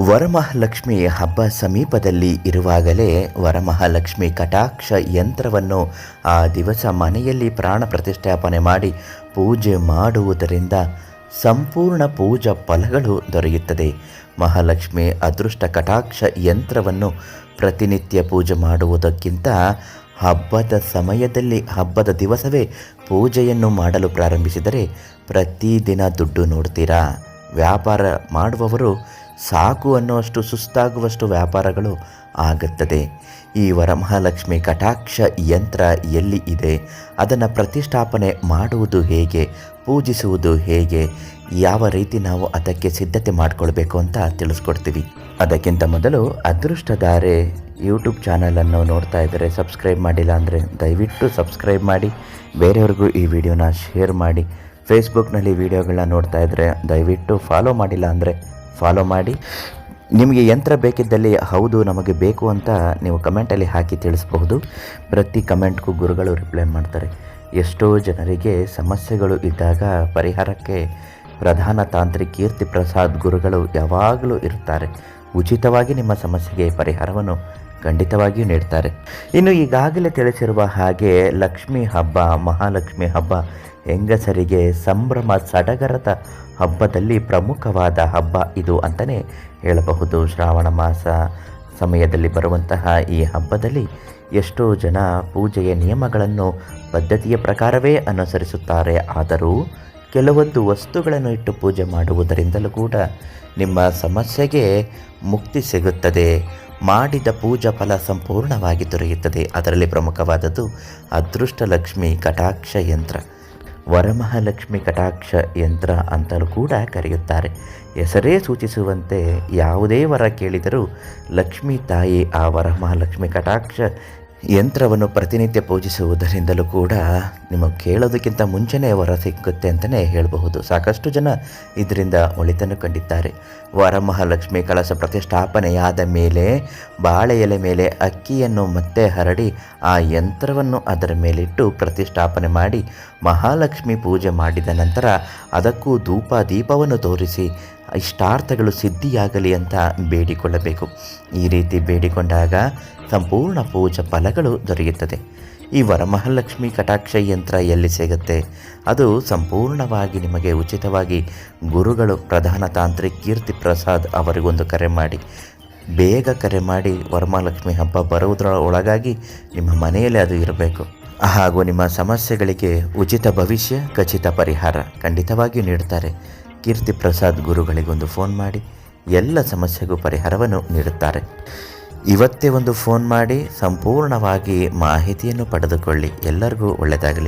ವರಮಹಾಲಕ್ಷ್ಮಿ ಹಬ್ಬ ಸಮೀಪದಲ್ಲಿ ಇರುವಾಗಲೇ ವರಮಹಾಲಕ್ಷ್ಮಿ ಕಟಾಕ್ಷ ಯಂತ್ರವನ್ನು ಆ ದಿವಸ ಮನೆಯಲ್ಲಿ ಪ್ರಾಣ ಪ್ರತಿಷ್ಠಾಪನೆ ಮಾಡಿ ಪೂಜೆ ಮಾಡುವುದರಿಂದ ಸಂಪೂರ್ಣ ಪೂಜಾ ಫಲಗಳು ದೊರೆಯುತ್ತದೆ. ಮಹಾಲಕ್ಷ್ಮಿ ಅದೃಷ್ಟ ಕಟಾಕ್ಷ ಯಂತ್ರವನ್ನು ಪ್ರತಿನಿತ್ಯ ಪೂಜೆ ಮಾಡುವುದಕ್ಕಿಂತ ಹಬ್ಬದ ಸಮಯದಲ್ಲಿ ಹಬ್ಬದ ದಿವಸವೇ ಪೂಜೆಯನ್ನು ಮಾಡಲು ಪ್ರಾರಂಭಿಸಿದರೆ ಪ್ರತಿದಿನ ದುಡ್ಡು ನೋಡ್ತೀರಾ? ವ್ಯಾಪಾರ ಮಾಡುವವರು ಸಾಕು ಅನ್ನುವಷ್ಟು ಸುಸ್ತಾಗುವಷ್ಟು ವ್ಯಾಪಾರಗಳು ಆಗುತ್ತದೆ. ಈ ವರಮಹಾಲಕ್ಷ್ಮಿ ಕಟಾಕ್ಷ ಯಂತ್ರ ಎಲ್ಲಿ ಇದೆ? ಅದನ್ನು ಪ್ರತಿಷ್ಠಾಪನೆ ಮಾಡುವುದು ಹೇಗೆ? ಪೂಜಿಸುವುದು ಹೇಗೆ? ಯಾವ ರೀತಿ ನಾವು ಅದಕ್ಕೆ ಸಿದ್ಧತೆ ಮಾಡಿಕೊಳ್ಬೇಕು ಅಂತ ತಿಳಿಸ್ಕೊಡ್ತೀವಿ. ಅದಕ್ಕಿಂತ ಮೊದಲು ಅದೃಷ್ಟಧಾರೆ ಯೂಟ್ಯೂಬ್ ಚಾನಲನ್ನು ನೋಡ್ತಾ ಇದ್ದರೆ ಸಬ್ಸ್ಕ್ರೈಬ್ ಮಾಡಿಲ್ಲ ಅಂದರೆ ದಯವಿಟ್ಟು ಸಬ್ಸ್ಕ್ರೈಬ್ ಮಾಡಿ, ಬೇರೆಯವ್ರಿಗೂ ಈ ವಿಡಿಯೋನ ಶೇರ್ ಮಾಡಿ. ಫೇಸ್ಬುಕ್ನಲ್ಲಿ ವೀಡಿಯೋಗಳನ್ನ ನೋಡ್ತಾ ಇದ್ದರೆ ದಯವಿಟ್ಟು ಫಾಲೋ ಮಾಡಿಲ್ಲ ಅಂದರೆ ಫಾಲೋ ಮಾಡಿ. ನಿಮಗೆ ಯಂತ್ರ ಬೇಕಿದ್ದಲ್ಲಿ ಹೌದು, ನಮಗೆ ಬೇಕು ಅಂತ ನೀವು ಕಮೆಂಟಲ್ಲಿ ಹಾಕಿ ತಿಳಿಸಬಹುದು. ಪ್ರತಿ ಕಮೆಂಟ್ಗೂ ಗುರುಗಳು ರಿಪ್ಲೈ ಮಾಡ್ತಾರೆ. ಎಷ್ಟೋ ಜನರಿಗೆ ಸಮಸ್ಯೆಗಳು ಇದ್ದಾಗ ಪರಿಹಾರಕ್ಕೆ ಪ್ರಧಾನ ತಾಂತ್ರಿ ಕೀರ್ತಿ ಪ್ರಸಾದ್ ಗುರುಗಳು ಯಾವಾಗಲೂ ಇರ್ತಾರೆ. ಉಚಿತವಾಗಿ ನಿಮ್ಮ ಸಮಸ್ಯೆಗೆ ಪರಿಹಾರವನ್ನು ಖಂಡಿತವಾಗಿಯೂ ನೀಡ್ತಾರೆ. ಇನ್ನು ಈಗಾಗಲೇ ತಿಳಿಸಿರುವ ಹಾಗೆ ಲಕ್ಷ್ಮೀ ಹಬ್ಬ, ಮಹಾಲಕ್ಷ್ಮಿ ಹಬ್ಬ ಹೆಂಗಸರಿಗೆ ಸಂಭ್ರಮ, ಸಡಗರದ ಹಬ್ಬದಲ್ಲಿ ಪ್ರಮುಖವಾದ ಹಬ್ಬ ಇದು ಅಂತಲೇ ಹೇಳಬಹುದು. ಶ್ರಾವಣ ಮಾಸ ಸಮಯದಲ್ಲಿ ಬರುವಂತಹ ಈ ಹಬ್ಬದಲ್ಲಿ ಎಷ್ಟೋ ಜನ ಪೂಜೆಯ ನಿಯಮಗಳನ್ನು ಪದ್ಧತಿಯ ಪ್ರಕಾರವೇ ಅನುಸರಿಸುತ್ತಾರೆ. ಆದರೂ ಕೆಲವೊಂದು ವಸ್ತುಗಳನ್ನು ಇಟ್ಟು ಪೂಜೆ ಮಾಡುವುದರಿಂದಲೂ ಕೂಡ ನಿಮ್ಮ ಸಮಸ್ಯೆಗೆ ಮುಕ್ತಿ ಸಿಗುತ್ತದೆ. ಮಾಡಿದ ಪೂಜಾ ಫಲ ಸಂಪೂರ್ಣವಾಗಿ ದೊರೆಯುತ್ತದೆ. ಅದರಲ್ಲಿ ಪ್ರಮುಖವಾದದ್ದು ಅದೃಷ್ಟ ಲಕ್ಷ್ಮಿ ಕಟಾಕ್ಷ ಯಂತ್ರ. ವರಮಹಾಲಕ್ಷ್ಮಿ ಕಟಾಕ್ಷ ಯಂತ್ರ ಅಂತಲೂ ಕೂಡ ಕರೆಯುತ್ತಾರೆ. ಹೆಸರೇ ಸೂಚಿಸುವಂತೆ ಯಾವುದೇ ವರ ಕೇಳಿದರೂ ಲಕ್ಷ್ಮೀ ತಾಯಿ ಆ ವರಮಹಾಲಕ್ಷ್ಮಿ ಕಟಾಕ್ಷ ಯಂತ್ರವನ್ನು ಪ್ರತಿನಿತ್ಯ ಪೂಜಿಸುವುದರಿಂದಲೂ ಕೂಡ ನಿಮಗೆ ಕೇಳೋದಕ್ಕಿಂತ ಮುಂಚೆನೇ ವರ ಸಿಕ್ಕುತ್ತೆ ಅಂತಲೇ ಹೇಳಬಹುದು. ಸಾಕಷ್ಟು ಜನ ಇದರಿಂದ ಒಳಿತನ್ನು ಕಂಡಿದ್ದಾರೆ. ವರಮಹಾಲಕ್ಷ್ಮಿ ಕಳಸ ಪ್ರತಿಷ್ಠಾಪನೆಯಾದ ಮೇಲೆ ಬಾಳೆ ಎಲೆ ಮೇಲೆ ಅಕ್ಕಿಯನ್ನು ಮತ್ತೆ ಹರಡಿ ಆ ಯಂತ್ರವನ್ನು ಅದರ ಮೇಲಿಟ್ಟು ಪ್ರತಿಷ್ಠಾಪನೆ ಮಾಡಿ ಮಹಾಲಕ್ಷ್ಮಿ ಪೂಜೆ ಮಾಡಿದ ನಂತರ ಅದಕ್ಕೂ ಧೂಪ ದೀಪವನ್ನು ತೋರಿಸಿ ಇಷ್ಟಾರ್ಥಗಳು ಸಿದ್ಧಿಯಾಗಲಿ ಅಂತ ಬೇಡಿಕೊಳ್ಳಬೇಕು. ಈ ರೀತಿ ಬೇಡಿಕೊಂಡಾಗ ಸಂಪೂರ್ಣ ಪೂಜಾ ಫಲಗಳು ದೊರೆಯುತ್ತದೆ. ಈ ವರಮಹಾಲಕ್ಷ್ಮಿ ಕಟಾಕ್ಷ ಯಂತ್ರ ಎಲ್ಲಿ ಸಿಗುತ್ತೆ? ಅದು ಸಂಪೂರ್ಣವಾಗಿ ನಿಮಗೆ ಉಚಿತವಾಗಿ ಗುರುಗಳು ಪ್ರಧಾನ ತಾಂತ್ರಿಕ್ ಕೀರ್ತಿ ಪ್ರಸಾದ್ ಅವರಿಗೊಂದು ಕರೆ ಮಾಡಿ, ಬೇಗ ಕರೆ ಮಾಡಿ ವರಮಹಾಲಕ್ಷ್ಮಿ ಹಬ್ಬ ಬರುವುದರ ಒಳಗಾಗಿ ನಿಮ್ಮ ಮನೆಯಲ್ಲಿ ಅದು ಇರಬೇಕು. ಹಾಗೂ ನಿಮ್ಮ ಸಮಸ್ಯೆಗಳಿಗೆ ಉಚಿತ ಭವಿಷ್ಯ, ಖಚಿತ ಪರಿಹಾರ ಖಂಡಿತವಾಗಿಯೂ ನೀಡುತ್ತಾರೆ. ಕೀರ್ತಿ ಪ್ರಸಾದ್ ಗುರುಗಳಿಗೊಂದು ಫೋನ್ ಮಾಡಿ, ಎಲ್ಲ ಸಮಸ್ಯೆಗೂ ಪರಿಹಾರವನ್ನು ನೀಡುತ್ತಾರೆ. ಇವತ್ತೇ ಒಂದು ಫೋನ್ ಮಾಡಿ ಸಂಪೂರ್ಣವಾಗಿ ಮಾಹಿತಿಯನ್ನು ಪಡೆದುಕೊಳ್ಳಿ. ಎಲ್ಲರಿಗೂ ಒಳ್ಳೆಯದಾಗಲಿ.